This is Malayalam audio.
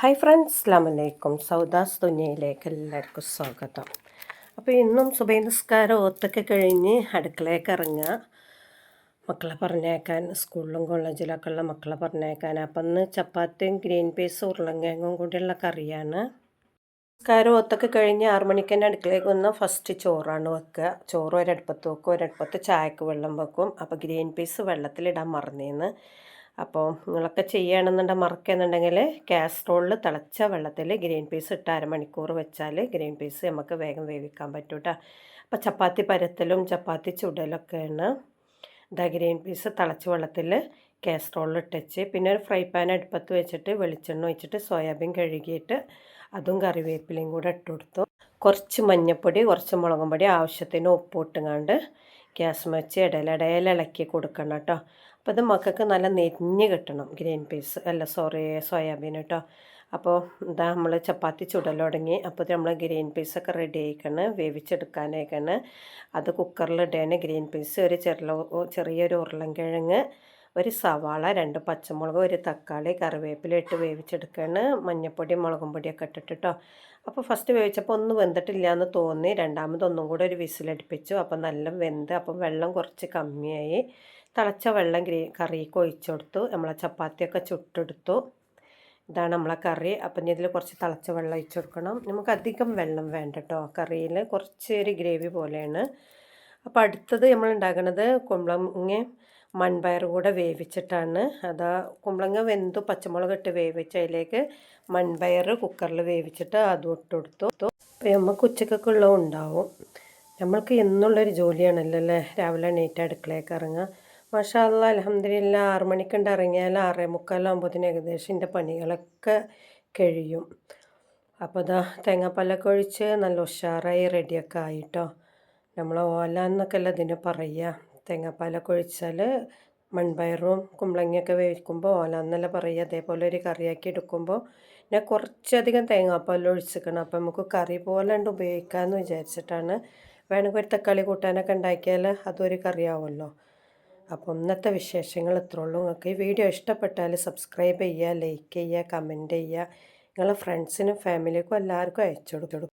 ഹായ് ഫ്രണ്ട്സ് അസ്ലാമലൈക്കും സൗദാസ് ദുനിയയിലേക്ക് എല്ലാവർക്കും സ്വാഗതം. അപ്പോൾ ഇന്നും സുബൈ നിസ്കാരം ഒത്തൊക്കെ കഴിഞ്ഞ് അടുക്കളയൊക്കെ ഇറങ്ങുക. മക്കളെ പറഞ്ഞേക്കാൻ സ്കൂളിലും കോളേജിലൊക്കെ ഉള്ള മക്കളെ പറഞ്ഞേക്കാൻ അപ്പം ഇന്ന് ചപ്പാത്തിയും ഗ്രീൻ പീസും ഉരുളങ്കിഴങ്ങും കൂടിയുള്ള കറിയാണ്. നിസ്കാരം ഒത്തൊക്കെ കഴിഞ്ഞ് ആറ് മണിക്ക് തന്നെ അടുക്കളയ്ക്ക് വന്ന് ഫസ്റ്റ് ചോറാണ് വെക്കുക. ചോറ് ഒരടുപ്പത്ത് വെക്കും ഒരടുപ്പത്ത് ചായക്ക് വെള്ളം വെക്കും. അപ്പോൾ ഗ്രീൻ പീസ് വെള്ളത്തിലിടാൻ മറന്നേന്ന്. അപ്പോൾ നിങ്ങളൊക്കെ ചെയ്യുകയാണെന്നുണ്ടെങ്കിൽ മറക്കുന്നുണ്ടെങ്കിൽ കാസ്ട്രോളിൽ തിളച്ച വെള്ളത്തിൽ ഗ്രീൻ പീസ് ഇട്ട് അരമണിക്കൂർ വെച്ചാൽ ഗ്രീൻ പീസ് നമുക്ക് വേഗം വേവിക്കാൻ പറ്റും കേട്ടോ അപ്പോൾ ചപ്പാത്തി പരത്തലും ചപ്പാത്തി ചുടലൊക്കെയാണ്. ഇതാ ഗ്രീൻ പീസ് തിളച്ച വെള്ളത്തിൽ കാസ്ട്രോളിൽ ഇട്ടച്ച് പിന്നെ ഒരു ഫ്രൈ പാൻ അടുപ്പത്ത് വെച്ചിട്ട് വെളിച്ചെണ്ണ ഒഴിച്ചിട്ട് സോയാബീൻ കഴുകിയിട്ട് അതും കറിവേപ്പിലയും കൂടെ ഇട്ട് കൊടുത്തു. കുറച്ച് മഞ്ഞൾപ്പൊടി കുറച്ച് മുളകും പൊടി ആവശ്യത്തിന് ഉപ്പ് ഇട്ടുങ്ങാണ്ട് ഗ്യാസ് വെച്ച് ഇടയിലിടയിൽ ഇളക്കി കൊടുക്കണം കേട്ടോ. അപ്പോൾ ഇത് മക്കൾക്ക് നല്ല നെഞ്ഞ് കിട്ടണം ഗ്രീൻ പീസ്. അല്ല സോറി സോയാബീൻ കേട്ടോ. അപ്പോൾ എന്താ നമ്മൾ ചപ്പാത്തി ചുടൽ തുടങ്ങി. അപ്പോൾ നമ്മൾ ഗ്രീൻ പീസൊക്കെ റെഡി ആയിക്കണ് വേവിച്ചെടുക്കാനായിക്കണ്. അത് കുക്കറിലിടേണ് ഗ്രീൻ പീസ് ഒരു ചെറിയ ചെറിയൊരു ഉരുളൻകിഴങ്ങ് ഒരു സവാള രണ്ട് പച്ചമുളക് ഒരു തക്കാളി കറിവേപ്പില ഇട്ട് വേവിച്ചെടുക്കുകയാണ് മഞ്ഞൾപ്പൊടി മുളകും പൊടിയൊക്കെ ഇട്ടിട്ട് കേട്ടോ അപ്പോൾ ഫസ്റ്റ് വേവിച്ചപ്പോൾ ഒന്നും വെന്തിട്ടില്ല എന്ന് തോന്നി. രണ്ടാമത് ഒന്നും കൂടെ ഒരു വിസിലടുപ്പിച്ചു. അപ്പോൾ നല്ല വെന്ത് അപ്പം വെള്ളം കുറച്ച് കമ്മിയായി. തിളച്ച വെള്ളം ഗ്രേ കറിക്ക് ഒഴിച്ചു കൊടുത്തു. നമ്മളെ ചപ്പാത്തിയൊക്കെ ചുട്ടെടുത്തു. ഇതാണ് നമ്മളെ കറി. അപ്പം ഇനി ഇതിൽ കുറച്ച് തിളച്ച വെള്ളം ഒഴിച്ചു കൊടുക്കണം. നമുക്ക് അധികം വെള്ളം വേണ്ട കേട്ടോ കറിയിൽ കുറച്ച് ഒരു ഗ്രേവി പോലെയാണ്. അപ്പോൾ അടുത്തത് നമ്മൾ ഉണ്ടാക്കുന്നത് കുമ്പളങ്ങ മൺപയർ കൂടെ വേവിച്ചിട്ടാണ്. അതാ കുമ്പളങ്ങ വെന്തു പച്ചമുളക് ഇട്ട് വേവിച്ച് അതിലേക്ക് മൺപയർ കുക്കറിൽ വേവിച്ചിട്ട് അതും ഇട്ട് കൊടുത്തു. അപ്പോൾ നമുക്ക് ഉച്ചക്കൊക്കെ ഉള്ളത് ഉണ്ടാവും. നമ്മൾക്ക് എന്നുള്ളൊരു ജോലിയാണല്ലോ അല്ലേ രാവിലെ എണീറ്റ് അടുക്കളയൊക്കെ ഇറങ്ങുക. മഷാല്ല അലഹമ്മദില്ല ആറ് മണിക്കുണ്ട് ഇറങ്ങിയാൽ ആറേ മുക്കാലാകുമ്പോഴത്തേന് ഏകദേശം എന്റെ പണികളൊക്കെ കഴിയും. അപ്പോൾ ഇതാ തേങ്ങാപ്പാലൊക്കെ ഒഴിച്ച് നല്ല ഉഷാറായി റെഡിയൊക്കെ ആയിട്ടോ. നമ്മൾ ഓല എന്നൊക്കെ അല്ല ഇതിന് പറയുക. തേങ്ങാപ്പാലൊക്കെ ഒഴിച്ചാൽ മൺപയറും കുമ്പളങ്ങയൊക്കെ വേവിക്കുമ്പോൾ ഓല എന്നല്ല പറയുക അതേപോലെ ഒരു കറിയാക്കി എടുക്കുമ്പോൾ ഞാൻ കുറച്ചധികം തേങ്ങാപ്പാൽ ഒഴിച്ചിരിക്കണം അപ്പോൾ നമുക്ക് കറി പോലെ ഉണ്ട് ഉപയോഗിക്കാമെന്ന് വിചാരിച്ചിട്ടാണ്. വേണമെങ്കിൽ ഒരു തക്കാളി കൂട്ടാനൊക്കെ ഉണ്ടാക്കിയാൽ അതൊരു കറിയാവുമല്ലോ. അപ്പോൾ ഇന്നത്തെ വിശേഷങ്ങൾ ഇത്രേ ഉള്ളൂ. നിങ്ങൾക്ക് ഈ വീഡിയോ ഇഷ്ടപ്പെട്ടാൽ സബ്സ്ക്രൈബ് ചെയ്യുക ലൈക്ക് ചെയ്യുക കമന്റ് ചെയ്യുക. നിങ്ങളെ ഫ്രണ്ട്സിനും ഫാമിലിക്കും എല്ലാവർക്കും അയച്ചു കൊടുക്കും